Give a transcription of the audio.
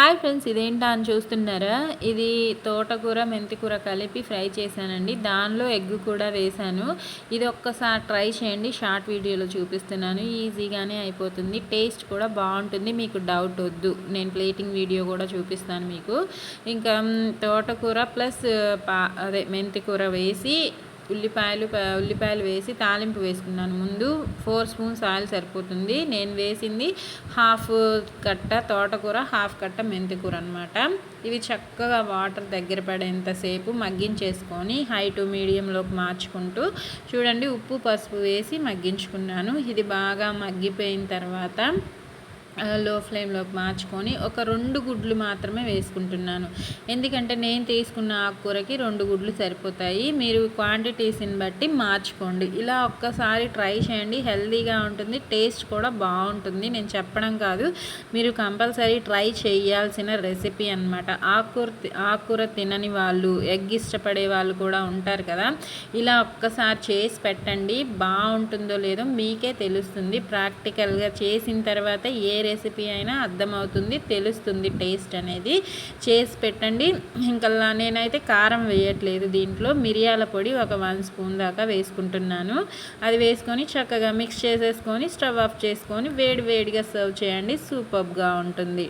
Hi friends ఇదేంటా అని చూస్తున్నారా? ఇది తోటకూర మెంతికూర కలిపి ఫ్రై చేశానండి. దానిలో ఎగ్ కూడా వేశాను. ఇది ఒక్కసారి ట్రై చేయండి. షార్ట్ వీడియోలో చూపిస్తున్నాను. ఈజీగానే అయిపోతుంది. టేస్ట్ కూడా బాగుంటుంది. మీకు డౌట్ వద్దు. నేను ప్లేటింగ్ వీడియో కూడా చూపిస్తాను మీకు. ఇంకా తోటకూర ప్లస్ పా అదే మెంతికూర వేసి ఉల్లిపాయలు ఉల్లిపాయలు వేసి తాలింపు వేసుకున్నాను. ముందు ఫోర్ స్పూన్స్ ఆయిల్ సరిపోతుంది. నేను వేసింది హాఫ్ కట్ట తోటకూర హాఫ్ కట్ట మెంతికూర అనమాట ఇవి చక్కగా వాటర్ దగ్గర పడేంతసేపు మగ్గించేసుకొని హై టు మీడియంలోకి మార్చుకుంటూ చూడండి ఉప్పు పసుపు వేసి మగ్గించుకున్నాను. ఇది బాగా మగ్గిపోయిన తర్వాత లో ఫ్లేమ్లోకి మార్చుకొని ఒక రెండు గుడ్లు మాత్రమే వేసుకుంటున్నాను. ఎందుకంటే నేను తీసుకున్న ఆకుకూరకి రెండు గుడ్లు సరిపోతాయి. మీరు క్వాంటిటీస్ని బట్టి మార్చుకోండి. ఇలా ఒక్కసారి ట్రై చేయండి. హెల్తీగా ఉంటుంది. టేస్ట్ కూడా బాగుంటుంది. నేను చెప్పడం కాదు. మీరు కంపల్సరీ ట్రై చేయాల్సిన రెసిపీ అనమాట ఆకుకూర ఆకుకూర తినని వాళ్ళు ఎగ్ ఇష్టపడే వాళ్ళు కూడా ఉంటారు కదా. ఇలా ఒక్కసారి చేసి పెట్టండి. బాగుంటుందో లేదో మీకే తెలుస్తుంది. ప్రాక్టికల్గా చేసిన తర్వాత ఏ రెసిపీ అయినా అర్థమవుతుంది తెలుస్తుంది టేస్ట్ అనేది. చేసి పెట్టండి. ఇంకా నేనైతే కారం వేయట్లేదు దీంట్లో. మిరియాల పొడి ఒక వన్ స్పూన్ దాకా వేసుకుంటున్నాను. అది వేసుకొని చక్కగా మిక్స్ చేసేసుకొని స్టవ్ ఆఫ్ చేసుకొని వేడి వేడిగా సర్వ్ చేయండి. సూపర్గా ఉంటుంది.